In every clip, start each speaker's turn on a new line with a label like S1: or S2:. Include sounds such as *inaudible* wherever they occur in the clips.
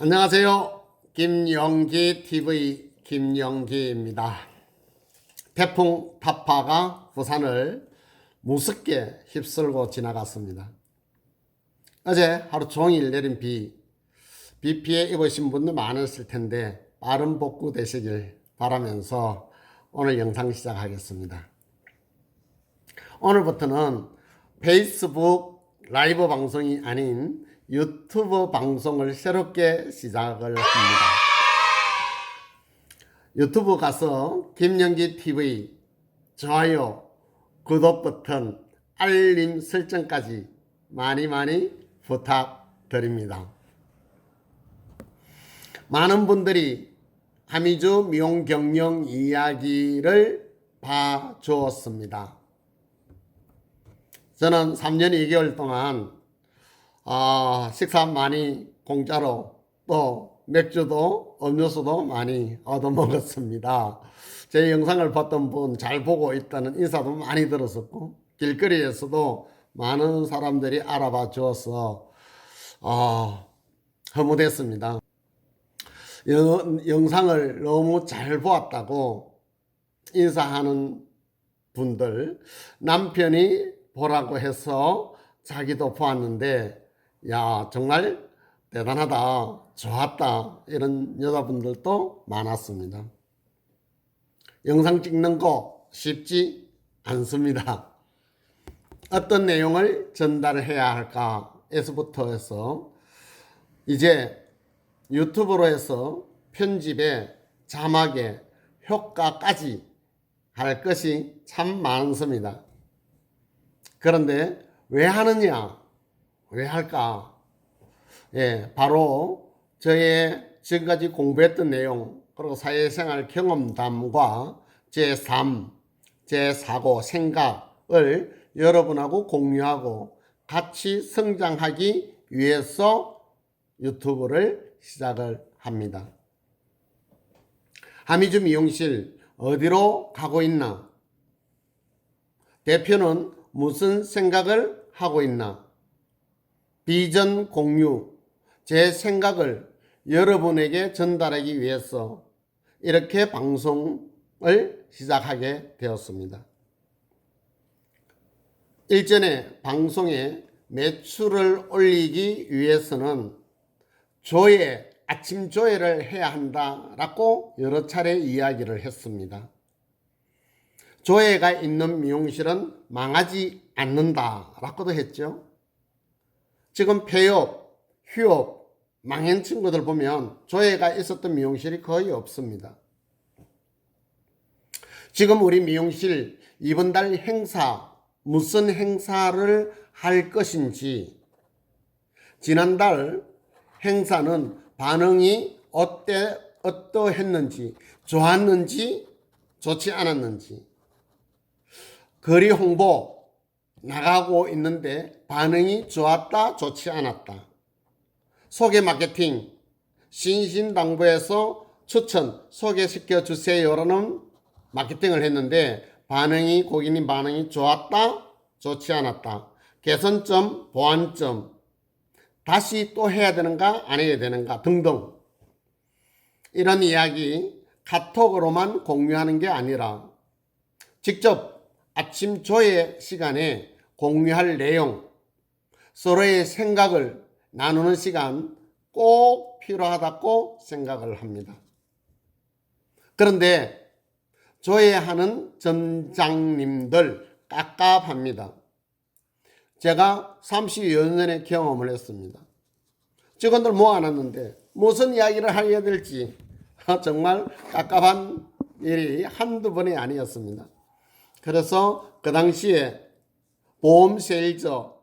S1: 안녕하세요. 김영기 TV 김영기입니다. 태풍 타파가 부산을 무섭게 휩쓸고 지나갔습니다. 어제 하루 종일 내린 비, 비 피해 입으신 분들 많으실 텐데 빠른 복구 되시길 바라면서 오늘 영상 시작하겠습니다. 오늘부터는 페이스북 라이브 방송이 아닌 유튜브 방송을 새롭게 시작을 합니다. 유튜브 가서 김영기 TV 좋아요, 구독 버튼, 알림 설정까지 많이 많이 부탁드립니다. 많은 분들이 하미주 미용 경영 이야기를 봐주었습니다. 저는 3년 2개월 동안 아, 식사 많이 공짜로 또 맥주도 음료수도 많이 얻어 먹었습니다. 제 영상을 봤던 분 잘 보고 있다는 인사도 많이 들었었고 길거리에서도 많은 사람들이 알아봐 주어서 아, 허무됐습니다. 영, 영상을 너무 잘 보았다고 인사하는 분들 남편이 보라고 해서 자기도 보았는데 야 정말 대단하다 좋았다 이런 여자분들도 많았습니다. 영상 찍는 거 쉽지 않습니다. 어떤 내용을 전달해야 할까에서부터 해서 이제 유튜브로 해서 편집에 자막에 효과까지 할 것이 참 많습니다. 그런데 왜 하느냐? 왜 할까? 예, 바로 저의 지금까지 공부했던 내용, 그리고 사회생활 경험담과 제 삶, 제 사고, 생각을 여러분하고 공유하고 같이 성장하기 위해서 유튜브를 시작을 합니다. 하미주 미용실 어디로 가고 있나? 대표는 무슨 생각을 하고 있나? 비전 공유, 제 생각을 여러분에게 전달하기 위해서 이렇게 방송을 시작하게 되었습니다. 일전에 방송에 매출을 올리기 위해서는 조회, 아침 조회를 해야 한다라고 여러 차례 이야기를 했습니다. 조회가 있는 미용실은 망하지 않는다라고도 했죠. 지금 폐업, 휴업, 망한 친구들 보면 조회가 있었던 미용실이 거의 없습니다. 지금 우리 미용실 이번 달 행사, 무슨 행사를 할 것인지, 지난달 행사는 반응이 어때, 어떠했는지, 좋았는지, 좋지 않았는지, 거리 홍보 나가고 있는데 반응이 좋았다, 좋지 않았다. 소개 마케팅, 신신당부에서 추천, 소개시켜 주세요라는 마케팅을 했는데 반응이, 고객님 반응이 좋았다, 좋지 않았다. 개선점, 보완점, 다시 또 해야 되는가, 안 해야 되는가 등등. 이런 이야기 카톡으로만 공유하는 게 아니라 직접 아침 조회 시간에 공유할 내용, 서로의 생각을 나누는 시간 꼭 필요하다고 생각을 합니다. 그런데 조회하는 점장님들 깝깝합니다. 제가 30여 년의 경험을 했습니다. 직원들 모아놨는데 무슨 이야기를 하야 될지 *laughs* 정말 깝깝한 일이 한두 번이 아니었습니다. 그래서 그 당시에 보험 세일저,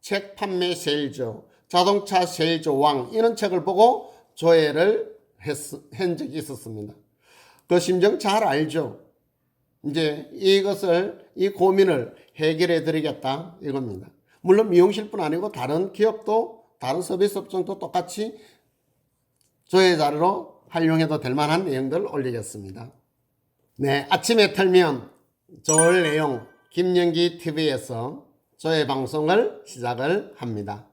S1: 책 판매 세일저, 자동차 세일저 왕 이런 책을 보고 조회를 했, 한 적이 있었습니다. 그 심정 잘 알죠. 이제 이것을 이 고민을 해결해 드리겠다 이겁니다. 물론 미용실뿐 아니고 다른 기업도 다른 서비스 업종도 똑같이 조회 자료로 활용해도 될 만한 내용들을 올리겠습니다. 네, 아침에 털면 좋을 내용 김영기 TV에서 조회 방송을 시작을 합니다.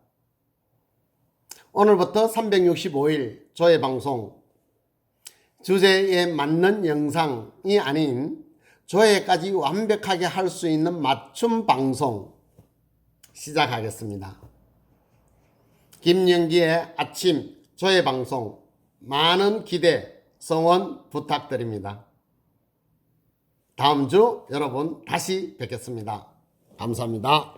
S1: 오늘부터 365일 조회 방송 주제에 맞는 영상이 아닌 조회까지 완벽하게 할 수 있는 맞춤 방송 시작하겠습니다. 김영기의 아침 조회 방송 많은 기대 성원 부탁드립니다. 다음 주 여러분 다시 뵙겠습니다. 감사합니다.